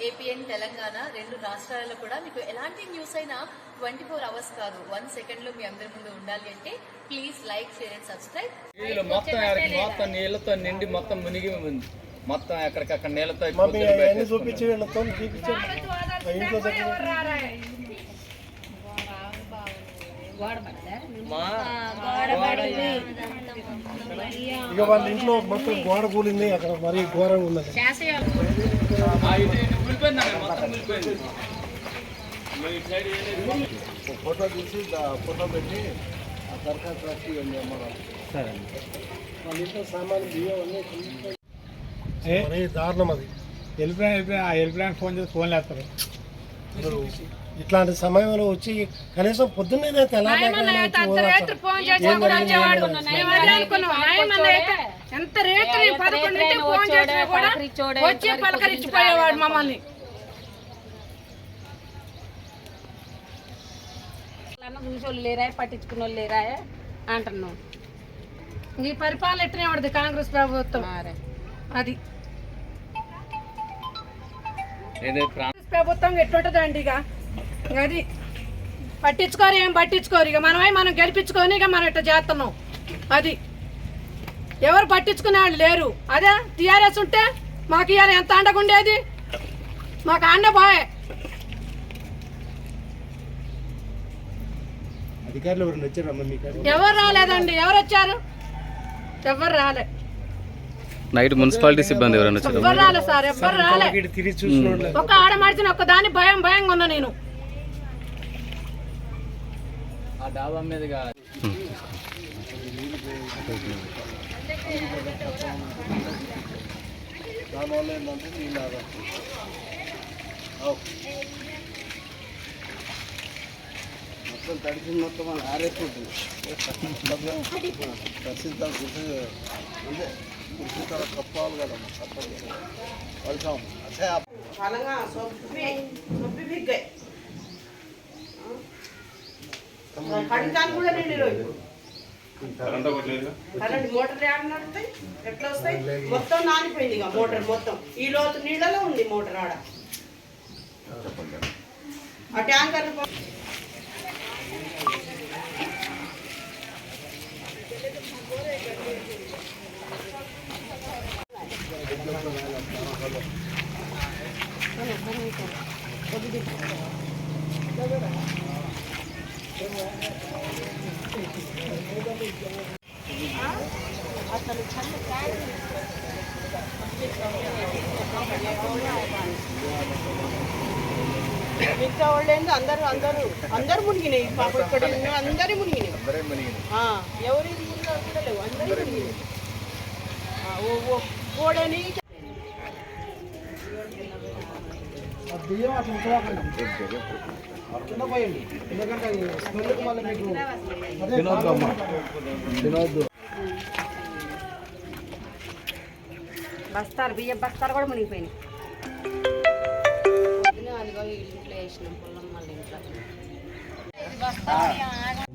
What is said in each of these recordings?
తెలంగాణ రెండు రాష్ట్రాలలో కూడా మీకు ఎలాంటి న్యూస్ అయినా ట్వంటీ ఫోర్ అవర్స్ కాదు. వన్ సెకండ్లో మీ అందరి ముందు ఉండాలి అంటే please like share and subscribe మొత్తం మొత్తం నీళ్ళతో నిండి మొత్తం మునిగి ఉంది. మొత్తం ఎక్కడికక్కడ నీళ్ళతో. చూపించి ఇంట్లో ఇక వాళ్ళ ఇంట్లో మొత్తం గోడ కూలింది అక్కడ మరీ ఘోరంగా ఉన్నది. ఫోటో తీసి ఫోటో పెట్టి ఆ దరఖాస్తు రాసి ఇవ్వండి అమ్మగారు సరే వాళ్ళ ఇంట్లో సామాన్లు బియ్యం అన్నీ దారుణం అది. వెళ్ళిపోయిన వెళ్ళిపోయిన ఆ వెళ్ళిపోయిన ఫోన్ చేసి ఫోన్ లేస్తారు ఇప్పుడు ఇట్లాంటి సమయంలో వచ్చి కనీసం పొద్దున్నే ఎంత రేటు పదకొండు ఫోన్ చేసినా కూడా వచ్చి పలకరించిపోయేవాడు మమ్మల్ని. చూసోళ్ళు లేరా పట్టించుకున్న వాళ్ళు లేరా అంటున్నాం ఈ పరిపాలన ఎట్టనే పడుతుంది కాంగ్రెస్ ప్రభుత్వం? అది. ప్రభుత్వం ఎట్లుంటదండి ఇక? అది పట్టించుకోరు ఏం పట్టించుకోరు. ఇక మనమై మనం గెలిపించుకొని ఇక మనం ఇట్లా చేస్తున్నాం. అది. ఎవరు పట్టించుకునే వాళ్ళు లేరు. అదే టీఆర్ఎస్ ఉంటే మాకు ఇవాళ ఎంత అండగుండేది మాకు అండ బాయ్ అధికారులు ఎవరు? ఎవరు రాలేదండి? ఎవరు వచ్చారు? ఎవరు రాలే. నైట్ మున్సిపాలిటీ సిబ్బంది ఎవరైనా వచ్చారు? ఎవ్వరు రాలే సార్ ఎవ్వరు రాలే. ఒక ఆడ మడిచిన ఒక్క దాని భయం భయంగా ఉన్నా నేను. ఆ డాబా మీదుగా దానివల్ల ఏంటంటే నీళ్ళు మొత్తం తడిసిన మొత్తం అని ఆరేసుకుంటుంది తడిసిన గుర్తు ఇదే కప్పాలి కదా. కప్పాలి వెళ్తాం అదే అలాగా సొప్పి సొప్పి బిగ్గాయి కడికాలు కూడా నిండి రోజు కరెంట్ మోటార్ ఏడ నడుస్తాయి ఎట్లా వస్తాయి? మొత్తం నానిపోయింది ఇక మోటార్ మొత్తం. ఈ లోతు నీళ్ళలో ఉంది మోటార్ ఆడ. ఆ ట్యాంకర్ మిగతా వాళ్ళు ఏంది అందరూ అందరూ అందరు మునిగినాయి. పాప ఇక్కడ అందరూ మునిగినాయి. ఎవరి అందరూ మునిగినాయి. ఓ ఓడని ఆ బియ్యం అట్లా ఉంచకండి కింద పోయండి. ఎందుకంటే స్మెల్కి మళ్ళీ మీకు అదే తినొద్దు అమ్మా. తినొద్దు బస్తాలు బియ్యం బస్తాలు కూడా మునిగిపోయినాయి.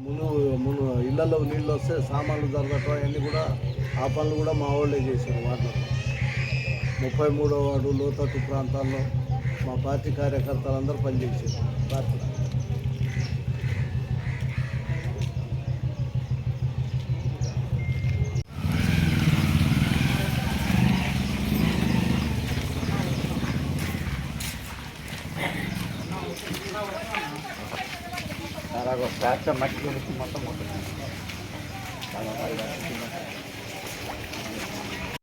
మును మును ఇళ్ళలో నీళ్ళు వస్తే సామాన్లు జరగటం అవన్నీ కూడా ఆ పనులు కూడా మా వాళ్ళే చేశారు వాటిలో. ముప్పై మూడో వార్డు లోతట్టు ప్రాంతాల్లో. మా పార్టీ కార్యకర్తలు అందరూ పనిచేసారు పార్టీ మట్టి మొత్తం మొత్తం